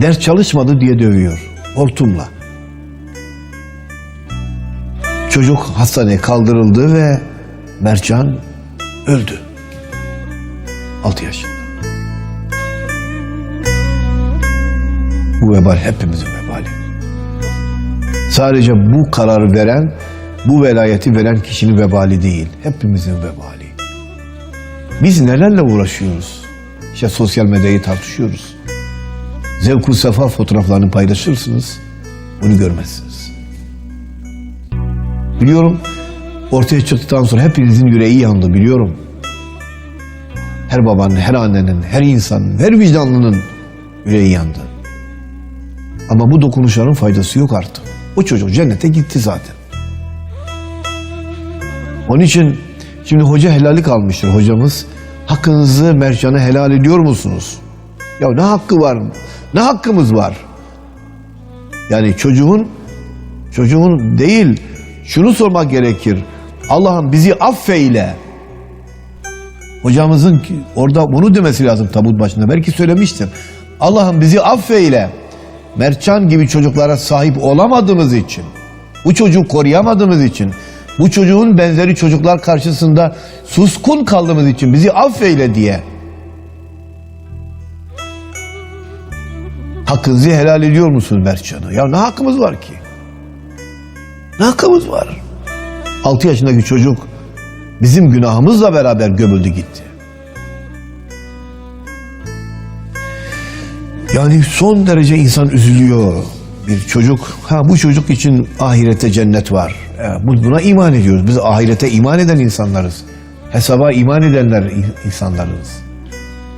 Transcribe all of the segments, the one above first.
Ders çalışmadı diye dövüyor. Hortumla. Çocuk hastaneye kaldırıldı ve Mertcan öldü. 6 yaşında. Bu vebal hepimizin vebali. Sadece bu kararı veren, bu velayeti veren kişinin vebali değil. Hepimizin vebali. Biz nelerle uğraşıyoruz? İşte sosyal medyayı tartışıyoruz. Zevku sefa fotoğraflarını paylaşırsınız. Bunu görmezsiniz. Biliyorum ortaya çıktıktan sonra hepinizin yüreği yandı biliyorum. Her babanın, her annenin, her insanın, her vicdanlının yüreği yandı. Ama bu dokunuşların faydası yok artık. O çocuk cennete gitti zaten. Onun için şimdi hoca helallik almıştır hocamız. Hakkınızı mercana helal ediyor musunuz? Ya ne hakkı var? Ne hakkımız var? Yani çocuğun çocuğun değil şunu sormak gerekir. Allah'ım bizi affeyle. Hocamızın orada bunu demesi lazım tabut başında. Belki söylemiştir. Allah'ım bizi affeyle. Mertcan gibi çocuklara sahip olamadığımız için, bu çocuğu koruyamadığımız için, bu çocuğun benzeri çocuklar karşısında suskun kaldığımız için bizi affeyle diye Hakkınızı helal ediyor musunuz Mertcan'a? Ya ne hakkımız var ki? Ne hakkımız var? 6 yaşındaki çocuk bizim günahımızla beraber gömüldü gitti. Yani son derece insan üzülüyor. Bir çocuk, ha bu çocuk için ahirete cennet var. E, bu- Buna iman ediyoruz. Biz ahirete iman eden insanlarız. Hesaba iman edenler in- insanlarız.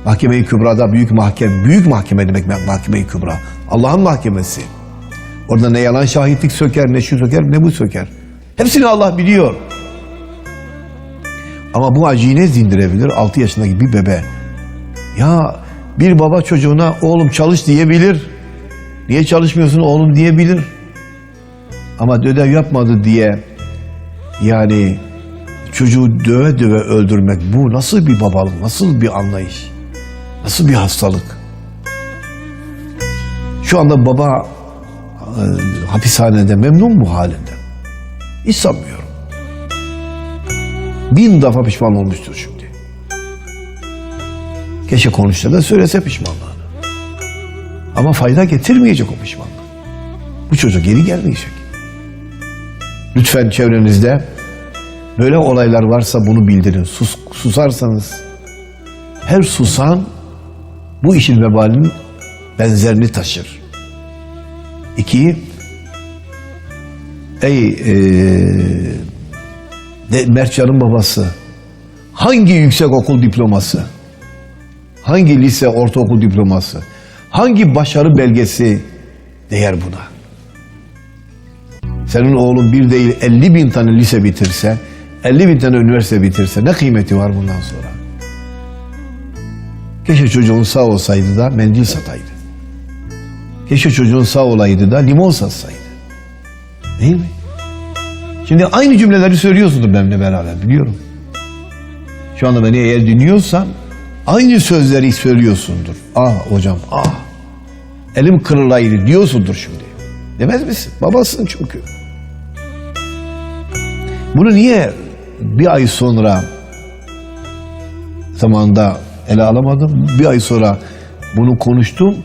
Mahkeme-i Kübra'da büyük mahkeme, büyük mahkeme demek mahkeme-i Kübra. Allah'ın mahkemesi. Orada ne yalan şahitlik söker, ne şu söker, ne bu söker. Hepsini Allah biliyor. Ama bu acıyı ne zindirebilir? 6 yaşındaki bir bebe. Ya bir baba çocuğuna oğlum çalış diyebilir. Niye çalışmıyorsun oğlum diyebilir. Ama ödev yapmadı diye yani çocuğu döve döve öldürmek bu nasıl bir babalık, nasıl bir anlayış, nasıl bir hastalık. Şu anda baba e, hapishanede memnun mu halinden? Hiç sanmıyorum. Bin defa pişman olmuştur şimdi. Keşke konuşsa da söylese pişmanlığını. Ama fayda getirmeyecek o pişmanlık. Bu çocuk geri gelmeyecek. Lütfen çevrenizde böyle olaylar varsa bunu bildirin. Sus, susarsanız her susan bu işin vebalinin benzerini taşır. İki, ey eee de Mertcan'ın babası hangi yüksek okul diploması, hangi lise, ortaokul diploması, hangi başarı belgesi değer buna? Senin oğlun bir değil 50 bin tane lise bitirse, 50 bin tane üniversite bitirse ne kıymeti var bundan sonra? Keşke çocuğun sağ olsaydı da mendil sataydı. Keşke çocuğun sağ olaydı da limon satsaydı. Değil mi? Şimdi aynı cümleleri söylüyorsundur benimle beraber biliyorum. Şu anda beni eğer dinliyorsan aynı sözleri söylüyorsundur. Ah hocam ah. Elim kırılaydı diyorsundur şimdi. Demez misin? Babasın çünkü. Bunu niye bir ay sonra zamanında ele alamadım. Bir ay sonra bunu konuştum.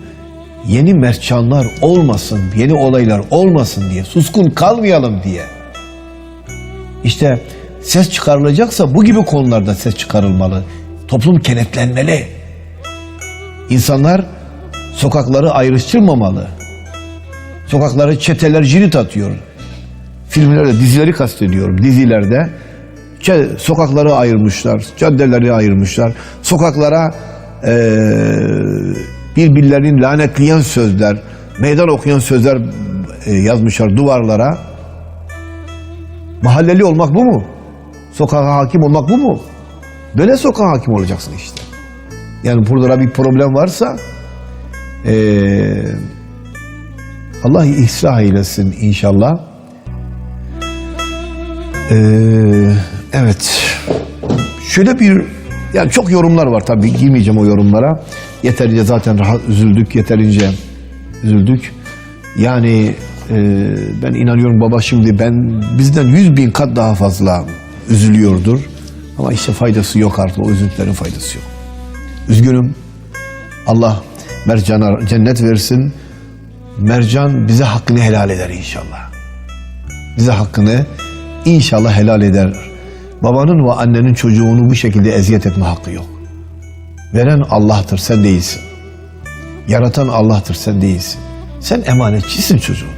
Yeni mertçanlar olmasın, yeni olaylar olmasın diye, suskun kalmayalım diye. İşte ses çıkarılacaksa bu gibi konularda ses çıkarılmalı. Toplum kenetlenmeli. İnsanlar sokakları ayrıştırmamalı. Sokakları çeteler cirit atıyor. Filmlerde, dizileri kastediyorum. Dizilerde sokakları ayırmışlar, caddeleri ayırmışlar. Sokaklara eee birbirlerini lanetleyen sözler, meydan okuyan sözler eee, yazmışlar duvarlara. Mahalleli olmak bu mu? Sokağa hakim olmak bu mu? Böyle sokağa hakim olacaksın işte. Yani burada bir problem varsa eee, Allah ıslah eylesin inşallah. Eee, evet. Şöyle bir yani çok yorumlar var tabii girmeyeceğim o yorumlara. Yeterince zaten rahat üzüldük yeterince üzüldük. Yani e, ben inanıyorum baba şimdi ben bizden yüz bin kat daha fazla üzülüyordur. Ama işte faydası yok artık o üzüntülerin faydası yok. Üzgünüm. Allah Mercan'a cennet versin. Mercan bize hakkını helal eder inşallah. Bize hakkını inşallah helal eder. Babanın ve annenin çocuğunu bu şekilde eziyet etme hakkı yok. Veren Allah'tır, sen değilsin. Yaratan Allah'tır, sen değilsin. Sen emanetçisin çocuğun.